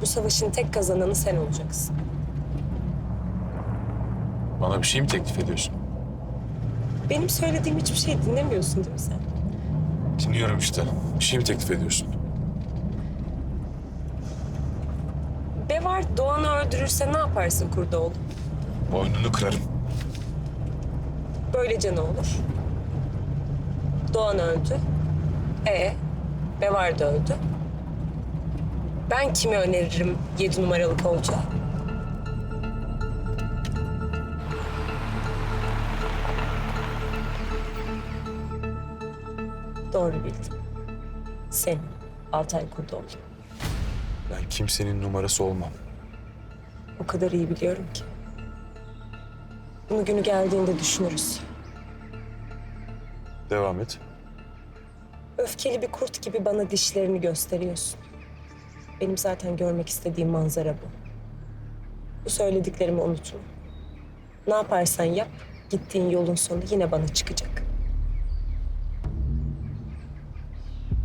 Bu savaşın tek kazananı sen olacaksın. Bana bir şey mi teklif ediyorsun? Benim söylediğim hiçbir şey dinlemiyorsun değil mi sen? Dinliyorum işte. Bir şey mi teklif ediyorsun? Bevar Doğan'ı öldürürse ne yaparsın Kurdoğlu? Boynunu kırarım. Böylece ne olur? Doğan öldü. E Bevar da öldü. Ben kimi öneririm yedi numaralı koltuğa? Doğru bildim. Sen Altay Kurdoğlu. Ben kimsenin numarası olmam. O kadar iyi biliyorum ki. Bunu günü geldiğinde düşünürüz. Devam et. Öfkeli bir kurt gibi bana dişlerini gösteriyorsun. Benim zaten görmek istediğim manzara bu. Bu söylediklerimi unutma. Ne yaparsan yap, gittiğin yolun sonu yine bana çıkacak.